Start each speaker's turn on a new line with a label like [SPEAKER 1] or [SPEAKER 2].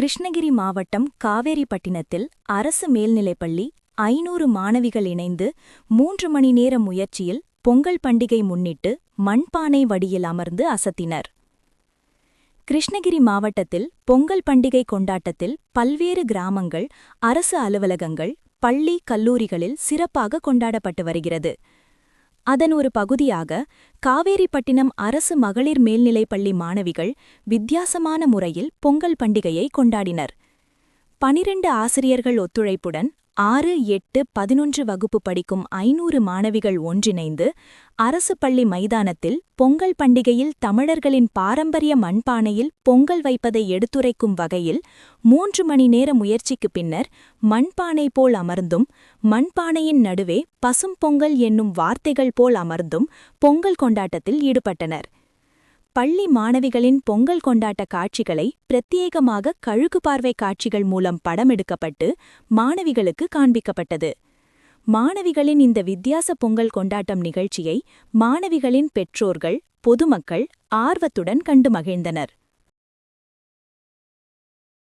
[SPEAKER 1] கிருஷ்ணகிரி மாவட்டம் காவேரிப்பட்டினத்தில் அரசு மேல்நிலைப்பள்ளி ஐநூறு மாணவிகள் இணைந்து மூன்று மணி நேர முயற்சியில் பொங்கல் பண்டிகை முன்னிட்டு மண்பானை வடியில் அமர்ந்து அசத்தினர். கிருஷ்ணகிரி மாவட்டத்தில் பொங்கல் பண்டிகை கொண்டாட்டத்தில் பல்வேறு கிராமங்கள் அரசு அலுவலகங்கள் பள்ளி கல்லூரிகளில் சிறப்பாக கொண்டாடப்பட்டு வருகிறது. அதன் ஒரு பகுதியாக காவேரிப்பட்டினம் அரசு மகளிர் மேல்நிலைப்பள்ளி மாணவிகள் வித்தியாசமான முறையில் பொங்கல் பண்டிகையை கொண்டாடினர். பனிரெண்டு ஆசிரியர்கள் ஒத்துழைப்புடன் ஆறு எட்டு பதினொன்று வகுப்பு படிக்கும் ஐநூறு மாணவிகள் ஒன்றிணைந்து அரசு பள்ளி மைதானத்தில் பொங்கல் பண்டிகையில் தமிழர்களின் பாரம்பரிய மண்பானையில் பொங்கல் வைப்பதை எடுத்துரைக்கும் வகையில் மூன்று மணி நேர முயற்சிக்குப் பின்னர் மண்பானை போல் அமர்ந்தும் மண்பானையின் நடுவே பசும் பொங்கல் என்னும் வார்த்தைகள் போல் அமர்ந்தும் பொங்கல் கொண்டாட்டத்தில் ஈடுபட்டனர். பள்ளி மாணவிகளின் பொங்கல் கொண்டாட்ட காட்சிகளை பிரத்யேகமாக கழுகு பார்வை காட்சிகள் மூலம் படமெடுக்கப்பட்டு மாணவிகளுக்கு காண்பிக்கப்பட்டது. மாணவிகளின் இந்த வித்தியாச பொங்கல் கொண்டாட்டம் நிகழ்ச்சியை மாணவிகளின் பெற்றோர்கள் பொதுமக்கள் ஆர்வத்துடன் கண்டு மகிழ்ந்தனர்.